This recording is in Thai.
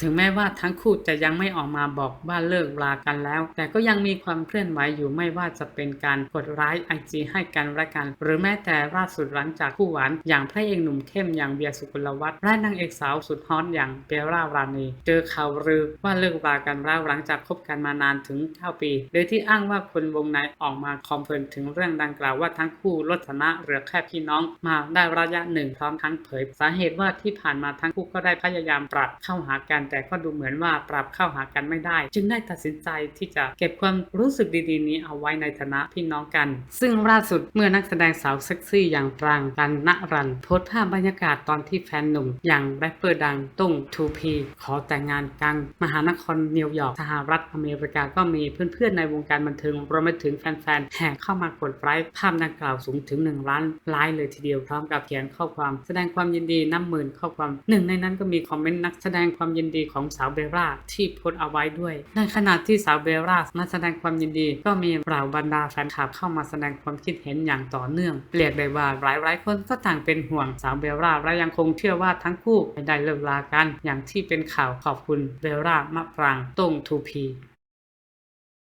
ถึงแม้ว่าทั้งคู่จะยังไม่ออกมาบอกว่าเลิกรากันแล้ว แต่ก็ยังมีความเคลื่อนไหวอยู่ไม่ว่าจะเป็นการกดไลค์ไอจีให้กันและกัน หรือแม้แต่ล่าสุดหลังจากคู่หวาน อย่างพระเอกหนุ่มเข้มอย่างเบียร์สุกุลวัฒน์และนางเอกสาวสุดฮอตอย่างเบลล่ารานีเจอข่าวลือว่าเลิกรากันแล้วหลังจากคบกันมานานถึง 9 ปี โดยที่อ้างว่าคนวงในออกมาคอมเพลนถึงเรื่องดังกล่าวว่าทั้งคู่ลดฐานะเหลือแค่พี่น้องมาได้ระยะหนึ่งพร้อมทั้งเผย สาเหตุว่าที่ผ่านมาทั้งคู่ก็ได้พยายามปรับเข้าหากันแต่ก็ดูเหมือนว่าปรับเข้าหากันไม่ได้ จึงได้ตัดสินใจที่จะเก็บความรู้สึกดีๆ นี้เอาไว้ในฐานะพี่น้องกัน ซึ่งล่าสุดเมื่อนักแสดงสาวเซ็กซี่อย่างปรางกันณรันโพสภาพบรรยากาศตอนที่แฟนหนุ่ม อย่างแรปเปอร์ดังตุ้ง 2P ขอแต่งงานกลางมหานครนิวยอร์กสหรัฐอเมริกาก็มีเพื่อนๆในวงการบันเทิงรวมไปถึงแฟนๆแห่เข้ามากดไลค์ภาพดังกล่าวสูงถึง 1 ล้านไลค์เลยทีเดียวพร้อมกับเขียนข้อความแสดงความยินดีนับหมื่นข้อความหนึ่งในนั้นก็มีคอมเมนต์นักแสดงความยินดีของสาวเบลล่าที่โพสเอาไว้ด้วย ในขณะที่สาวเบลล่ามาแสดงความยินดี ก็มีเหล่าบรรดาแฟนคลับเข้ามาแสดงความคิดเห็นอย่างต่อเนื่องเรียกได้ว่าหลายๆคนก็ต่างเป็นห่วงสาวเบลล่าและยังคงเชื่อว่าทั้งคู่ไม่ได้เลิกลากัน อย่างที่เป็นข่าวขอบคุณเบลล่ามะปรางตงทูพี